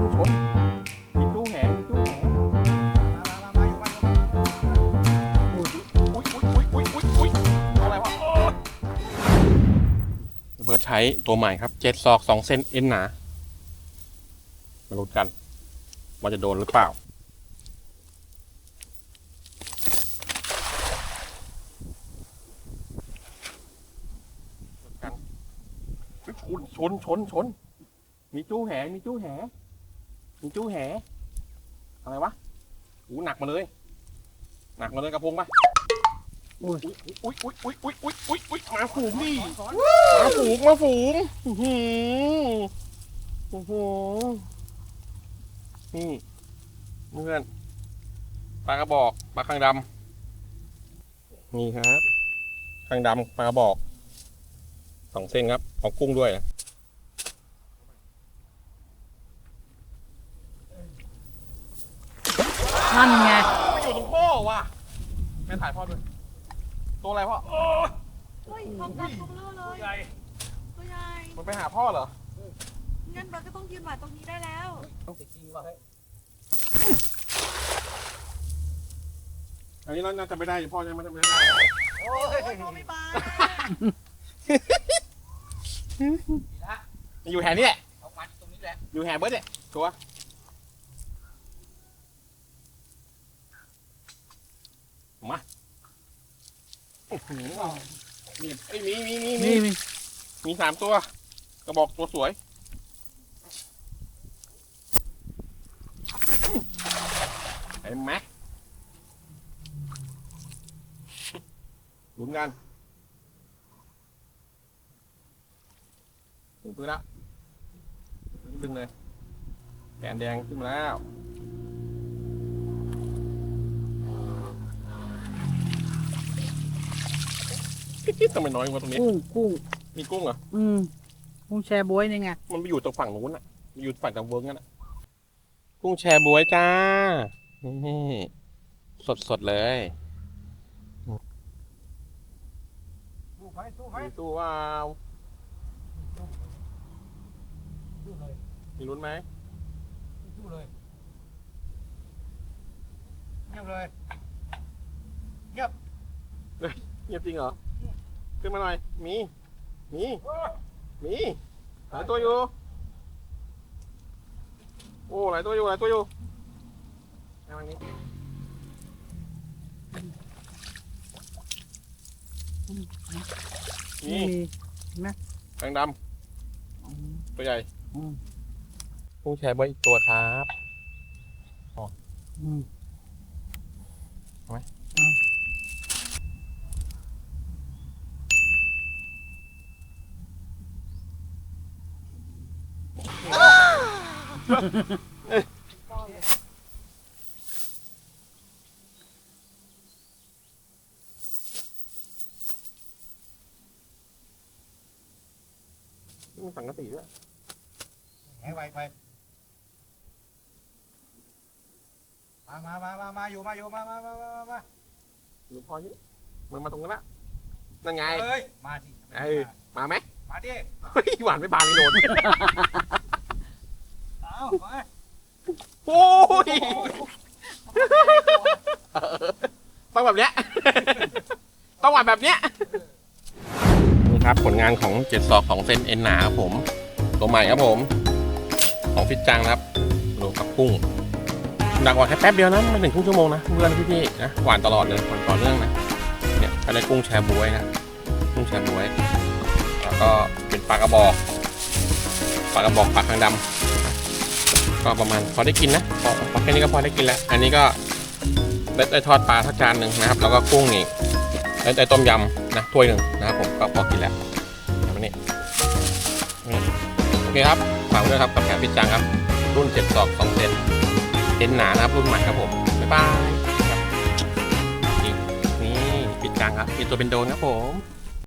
นชนมีตู้แหมีตู้แหอุ้ยอุ้ยอุ้ยอุ้ยอุ้ยอุ้ยตัวอะไรวะเบิร์ดใช้ตัวใหม่ครับเจ็ดศอกสองเซนเอ็นหนามาลุ้นกัน ว่าจะโดนหรือเปล่าชนชนชนชน มีจู้แหมีจู้แห มีจู้แหอะไรวะหูหนักมาเลย หนักมาเลยกระพงปะอุ้ยอุ้ยอุ้ยอุ้ยอุ้ยอุ้ยอุ้ยอุ้ยมาฝูงดิมาฝูงมาฝูงอื้อหือโอ้โหนี่เพื่อนปลากระบอกปลาคางดำนี่ครับคางดำปลากระบอกสองเส้นครับเอากุ้งด้วย นั่นไงไปอยู่ตรงพ่อว่ะแม่ถ่ายพ่อด้วยตัวอะไรพ่อเฮ้ยพร้อมกันทุกเรื่องเลยตัวใหญ่มันไปหาพ่อเหรองั้นมันก็ต้องยืนหมาตรงนี้ได้แล้ว อันนี้น่าจะไม่ได้พ่อยังไม่ได้ไม่ได้โอ้ยพ่อไม่บายอยู่แหนี่นี้แหละอยู่แหเบิร์ดเนี่ยชัวร์ มาอื้อหือมีเอ้ยมีมีมีมีนี่มีมีสามตัว กระบอกตัวสวยไอ้แม็กลุ้นกันถึงปืนแล้วดึงเลยแขนแดงขึ้นมาแล้ว ทำไมน้อยกว่าตรงนี้ กุ้งกุ้งมีกุ้งเหรอ อืมกุ้งแชร์บวยนี่ไงมันไปอยู่ตรงฝั่งนู้นอะมันอยู่ฝั่งตะเวิร์กนั่นอะ กุ้งแชร์บวยจ้า นี่สดสดเลยสู้ไปสู้ไปมีตู้ว้าวสู้เลยมีลุ้นไหมสู้เลยเงียบเลยเงียบ จริงเหรอ ขึ้นมาหน่อย มี มี มี หลายตัวอยู่ โอ้ หลายตัวอยู่ หลายตัวอยู่เอาอันนี้นี่มีแดงดำตัวใหญ่อืมกุ้งแชร์บวยอีกตัวครับอืม มีสังกะสีด้วยแหงไปไปมามามามามาอยู่มาอยู่มามามามามามาหรือพอเยอะมันมาตรงนั้นละนั่นไงเอ้ยมาดิเอ้ยมาไหมมาดิเฮ้ยหวานไม่บานเลยโดน เอาไปโอ้ยต้องแบบเนี้ย ต้องหวานแบบเนี้ยนี่ครับผลงานของเจ็ดศอกของเซนเอ็นหนาครับผม ตัวใหม่ครับผม ของฟิตจังครับรวมกับกุ้งหนักกว่าแค่แป๊บเดียวนะไม่ถึงครึ่งชั่วโมงนะเพื่อนพี่ๆนะหวานตลอดเลยหวานต่อเนื่องนะเนี่ยก็ได้กุ้งแชร์บวยนะกุ้งแชร์บวย แล้วก็เป็นปลากระบอกปลากระบอกปลาคางดำ ก็ประมาณพอได้กินนะพอพอแค่นี้ก็พอได้กินแล้ว อันนี้ก็ได้ได้ทอดปลาทักจานหนึ่งนะครับ แล้วก็กุ้งอีกได้ได้ต้มยำนะถ้วยหนึ่งนะครับผมก็พอกินแล้วแบบนี้โอเคครับฝากด้วยครับกับแผนพิจังครับ รุ่นเจ็ดศอกสองเซนเซนหนานะครับรุ่นใหม่ครับผมบ๊ายบายนี่นี่พิจังครับมีตัวเป็นโดนครับผม